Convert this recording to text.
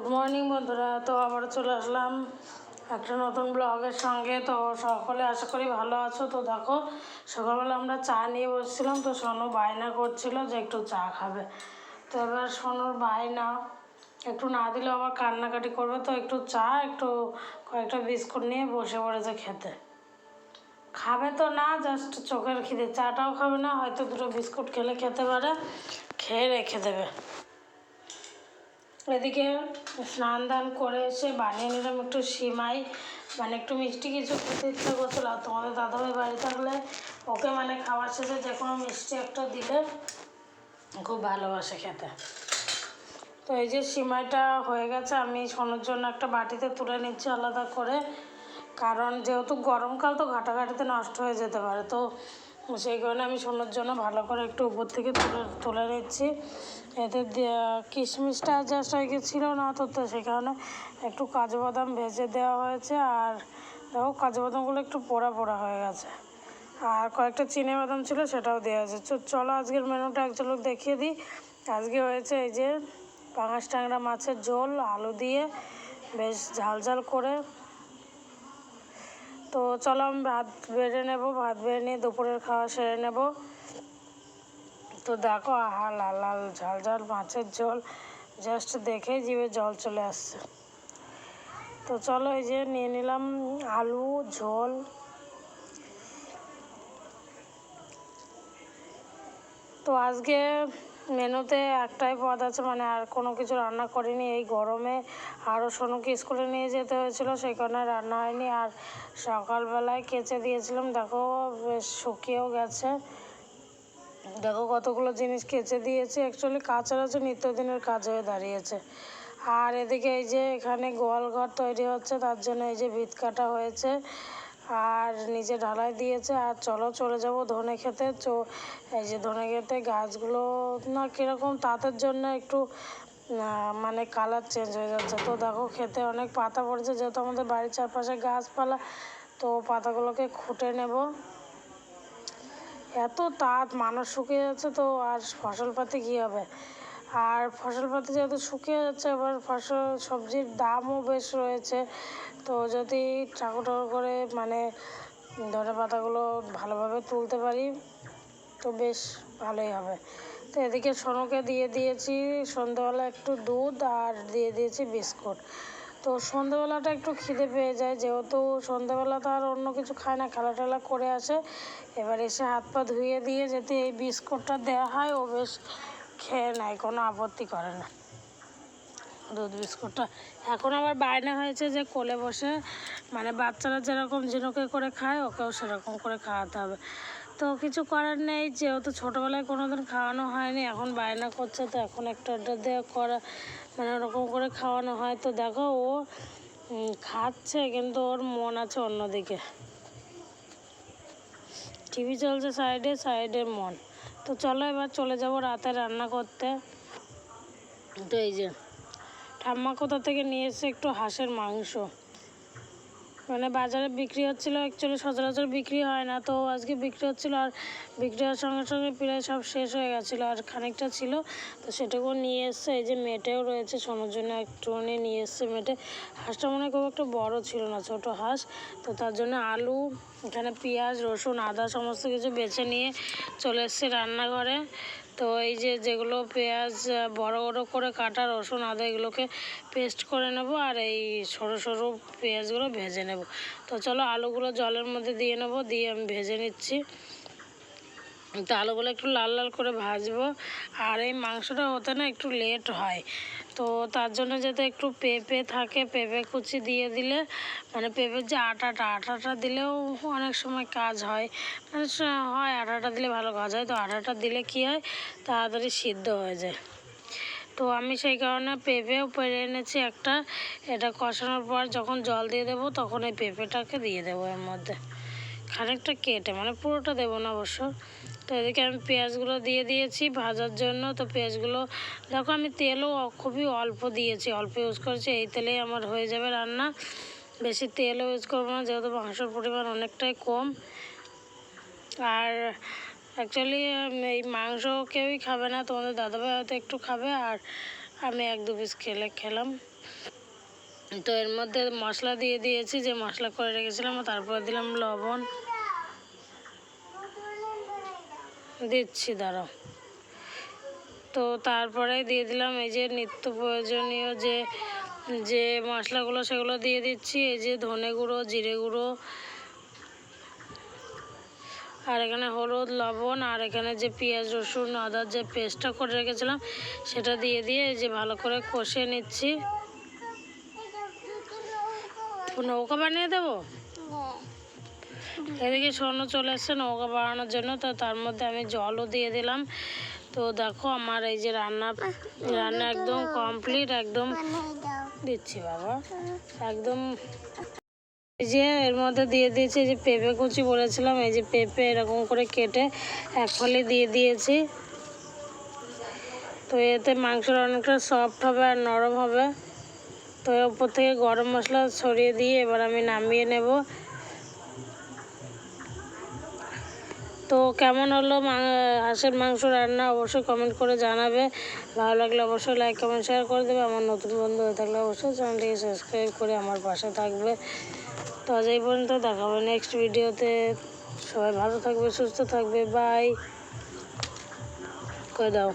Good morning বন্ধুরা। তো আবার চলে আসলাম একটা নতুন ব্লগের সঙ্গে। তো সকলে আশা করি ভালো আছো। তো দেখো, সকালবেলা আমরা চা নিয়ে বসছিলাম। তো সোনু বায়না করছিল যে একটু চা খাবে। তো এবার সোনুর বায়না, একটু না দিলে আবার কান্নাকাটি করবে। তো একটু চা, একটু কয়েকটা বিস্কুট নিয়ে বসে পড়েছে খেতে। খাবে তো না জাস্ট চোখের খিদে। চাটাও খাবে না, হয়তো দুটো বিস্কুট খেলে খেতে পারে। খেয়ে রেখে দেবে। এদিকে স্নান দান করে এসে বানিয়ে নিলাম একটু সিমাই। মানে একটু মিষ্টি কিছু খেতে ইচ্ছা করছিল। আর তোমাদের দাদাভাই বাড়ি থাকলে ওকে মানে খাওয়ার শেষে যে কোনো মিষ্টি একটা দিলে খুব ভালোবাসে খেতে। তো এই যে সিমাইটা হয়ে গেছে, আমি সোনার জন্য একটা বাটিতে তুলে নিচ্ছি আলাদা করে। কারণ যেহেতু গরমকাল তো ঘাটাঘাটিতে নষ্ট হয়ে যেতে পারে। তো সেই কারণে আমি সোনার জন্য ভালো করে একটু উপর থেকে তুলে তুলে নিচ্ছি। এতে কিশমিশটা জাস্ট হয়ে গেছিল না তো তো সেই কারণে একটু কাজু বাদাম ভেজে দেওয়া হয়েছে। আর দেখো কাজু বাদামগুলো একটু পোড়া পোড়া হয়ে গেছে। আর কয়েকটা চিনে বাদাম ছিল সেটাও দেওয়া আছে চলো আজকের মেনুটা এক ঝলক দেখিয়ে দিই। আজকে হয়েছে এই যে পাঙাশ ট্যাংরা মাছের ঝোল, আলু দিয়ে বেশ ঝাল ঝাল করে তো চলো আমি ভাত বেড়ে নেব, ভাত বেড়ে নিয়ে দুপুরের খাওয়া সেরে নেব। তো দেখো, আহা, লাল লাল, ঝাল ঝাল, মাছের ঝোল। জাস্ট দেখেই জিভে জল চলে আসছে। তো চলো এই যে নিয়ে নিলাম আলু, ঝোল। তো আজকে মেনুতে একটাই পদ আছে মানে আর কোনো কিছু রান্না করিনি। এই গরমে আরও সোনুকে স্কুলে নিয়ে যেতে হয়েছিল, সেই কারণে রান্না হয়নি। আর সকালবেলায় কেচে দিয়েছিলাম, দেখো, বেশ শুকিয়েও গেছে। দেখো, কতগুলো জিনিস কেচে দিয়েছি। অ্যাকচুয়ালি কাঁচের হচ্ছে নিত্যদিনের কাজ হয়ে দাঁড়িয়েছে। আর এদিকে এই যে এখানে গোয়াল ঘর তৈরি হচ্ছে, তার জন্য এই যে ভিত কাটা হয়েছে। আর নিচে ঢালাই দিয়েছে, আর চলো চলে যাব ধনে খেতে। চো এই যে ধনে খেতে গাছগুলো না কীরকম তাঁতের জন্য একটু মানে কালার চেঞ্জ হয়ে যাচ্ছে। তো দেখো খেতে অনেক পাতা পড়েছে, যেহেতু আমাদের বাড়ির চারপাশে গাছপালা, তো পাতাগুলোকে খুঁটে নেব। এত তাঁত, মানুষ শুকিয়ে যাচ্ছে তো, আর ফসলপাতি কী হবে? আর ফসল ফসলপাতি যেহেতু শুকিয়ে যাচ্ছে, এবার ফসল, সবজির দামও বেশ রয়েছে। তো যদি ঠাকুর ঠাকুর করে মানে ধনে পাতাগুলো ভালোভাবে তুলতে পারি, তো বেশ ভালোই হবে। তো এদিকে সোনুকে দিয়ে দিয়েছি সন্ধ্যেবেলা একটু দুধ আর দিয়ে দিয়েছি বিস্কুট। তো সন্ধ্যেবেলাটা একটু খিদে পেয়ে যায়, যেহেতু সন্ধ্যেবেলা তো আর অন্য কিছু খায় না খেলা টেলা করে আসে। এবার এসে হাত পা ধুয়ে দিয়ে যদি এই বিস্কুটটা দেওয়া হয়, ও বেশ খেয়ে নেয়, কোনো আপত্তি করে না। দুধ বিস্কুটটা এখন আবার বায়না হয়েছে যে কোলে বসে মানে বাচ্চারা যেরকম ঝিনুকে করে খায়, ওকেও সেরকম করে খাওয়াতে হবে। তো কিছু করার নেই, যেহেতু ছোটোবেলায় কোনো দিন খাওয়ানো হয়নি, এখন বায়না করছে তো এখন একটু আড্ডা দেওয়া করা মানে ওরকম করে খাওয়ানো হয়। তো দেখো ও খাচ্ছে, কিন্তু ওর মন আছে অন্যদিকে। টিভি চলছে সাইডে সাইডে মন। তো চলো এবার চলে যাব রাতে রান্না করতে। তো এই যে। ঠাম্মা কোথা থেকে নিয়ে এসে একটু হাঁসের মাংস। মানে বাজারে বিক্রি হচ্ছিল অ্যাকচুয়ালি সচরাচর বিক্রি হয় না। তো আজকে বিক্রি হচ্ছিল আর বিক্রি হওয়ার সঙ্গে সঙ্গে প্রায় সব শেষ হয়ে গেছিল আর খানিকটা ছিল। তো সেটাকেও নিয়ে এসছে, এই যে মেটেও রয়েছে, সোনার জন্য একটুখানি নিয়ে এসছে মেটে। হাঁসটা মনে খুব একটা বড় ছিল না, ছোট হাঁস। তো তার জন্য আলু, এখানে পেঁয়াজ, রসুন, আদা, সমস্ত কিছু বেছে নিয়ে চলে এসছে রান্নাঘরে। তো এই যে যেগুলো পেঁয়াজ বড় বড় করে কাটা রসুন, আদা, এগুলোকে পেস্ট করে নেব আর এই সরু সরু পেঁয়াজগুলো ভেজে নেব। তো চলো আলুগুলো জলের মধ্যে দিয়ে নেব, দিয়ে আমি ভেজে নিচ্ছি। তো আলুগুলো একটু লাল লাল করে ভাজবো। আর এই মাংসটা হতে না একটু লেট হয়। তো তার জন্য যাতে একটু পেঁপে থাকে, পেঁপে কুচি দিয়ে দিলে মানে পেঁপের যে আটাটা আটাটা দিলেও অনেক সময় কাজ হয়। মানে হয়, আটাটা দিলে ভালো কাজ হয়। তো আটাটা দিলে কী হয়? তাড়াতাড়ি সিদ্ধ হয়ে যায়। তো আমি সেই কারণে পেঁপেও পেরে এনেছি একটা। এটা কষানোর পর যখন জল দিয়ে দেবো, তখন এই পেঁপেটাকে দিয়ে দেবো এর মধ্যে। খানিকটা কেটে মানে পুরোটা দেবো না অবশ্য। তো এদিকে আমি পেঁয়াজগুলো দিয়ে দিয়েছি ভাজার জন্য। তো পেঁয়াজগুলো, দেখো আমি তেলও খুবই অল্প দিয়েছি, অল্প ইউজ করেছি, এই তেলেই আমার হয়ে যাবে রান্না। বেশি তেলও ইউজ করব না, যেহেতু মাংসর পরিমাণ অনেকটাই কম। আর অ্যাকচুয়ালি এই মাংস কেউই খাবে না, তোমাদের দাদাভাই হয়তো একটু খাবে, আর আমি এক দু পিস খেলে, খেলাম। তো এর মধ্যে মশলা দিয়ে দিয়েছি, যে মশলা করে রেখেছিলাম তারপর দিলাম লবণ। দিচ্ছি, দাঁড়াও। তো তারপরে দিয়ে দিলাম এই যে নিত্য প্রয়োজনীয় যে যে মশলাগুলো সেগুলো দিয়ে দিচ্ছি, এই যে ধনে গুঁড়ো, জিরে গুঁড়ো। আর এখানে হলুদ, লবণ, আর এখানে যে পেঁয়াজ, রসুন আদার যে পেস্টটা করে রেখেছিলাম, সেটা দিয়ে দিয়ে এই যে ভালো করে কষে নিচ্ছি। নৌকা বানিয়ে দেবো? এদিকে স্বর্ণ চলে এসছে নৌকা বানানোর জন্য তো তার মধ্যে আমি জলও দিয়ে দিলাম। তো দেখো আমার এই যে রান্না রান্না একদম কমপ্লিট একদম দিচ্ছি বাবা। একদম এই যে এর মধ্যে দিয়ে দিয়েছি এই যে পেঁপে কুচি বলেছিলাম এই যে পেঁপে এরকম করে কেটে এক ফলে দিয়ে দিয়েছি। তো এতে মাংসটা অনেকটা সফট হবে আর নরম হবে। তো উপর থেকে গরম মশলা ছড়িয়ে দিয়ে এবার আমি নামিয়ে নেব। তো কেমন হলো হাঁসের মাংস রান্না অবশ্যই কমেন্ট করে জানাবে। ভালো লাগলে অবশ্যই লাইক কমেন্ট শেয়ার করে দেবে। আমার নতুন বন্ধু হয়ে থাকলে অবশ্যই চ্যানেলটিকে সাবস্ক্রাইব করে আমার পাশে থাকবে। তো আজ এই পর্যন্ত দেখা হবে নেক্সট ভিডিওতে সবাই ভালো থাকবে, সুস্থ থাকবে। বাই করে দাও।